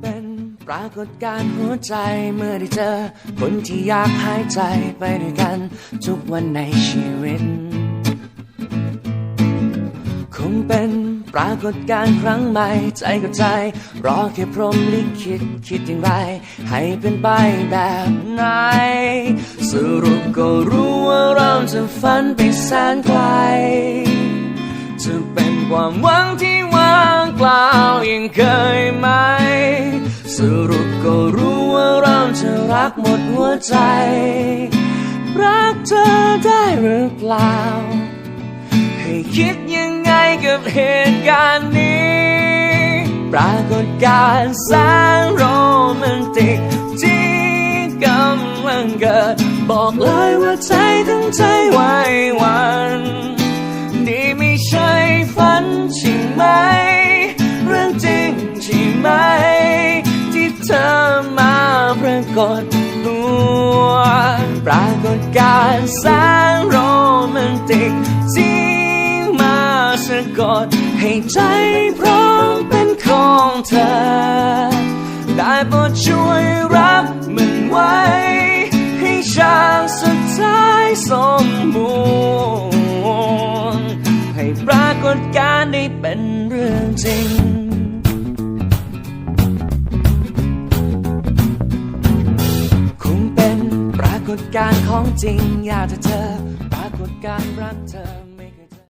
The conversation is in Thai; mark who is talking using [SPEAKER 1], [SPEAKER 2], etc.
[SPEAKER 1] เป็นปรากฏการณ์หัวใจเมื่อได้เจอ คนที่อยากหายใจไปด้วยกัน ทุกวันในชีวิต คงเป็นปรากฏการณ์ครั้งใหม่ใจกับใจ รอแค่พรมลิขิตคิดอย่างไร ให้เป็นไปแบบไหน สรุปก็รู้ว่าเราจะฝันไปแสนไกลจะเป็นความหวังที่ว่างเปล่ายังเคยไหม สรุปก็รู้ว่าเราจะรักหมดหัวใจ รักเธอได้หรือเปล่า ให้คิดยังไงกับเหตุการณ์นี้ ปรากฏการณ์แสนโรแมนติกที่กำลังเกิด บอกเลยว่าใจทั้งใจไว กฏตัวปรากฏการณ์แสนโรแมนติกที่มาสะกดให้ใจพร้อมเป็นของเธอ ได้โปรดช่วยรับมันไว้ ให้ฉากสุดท้ายสมบูรณ์ให้ปรากฏการณ์ได้เป็นเรื่องจริง ฏการณ์ของจริง อยากจะเธอ ปรากฏการณ์รักเธอไม่เคย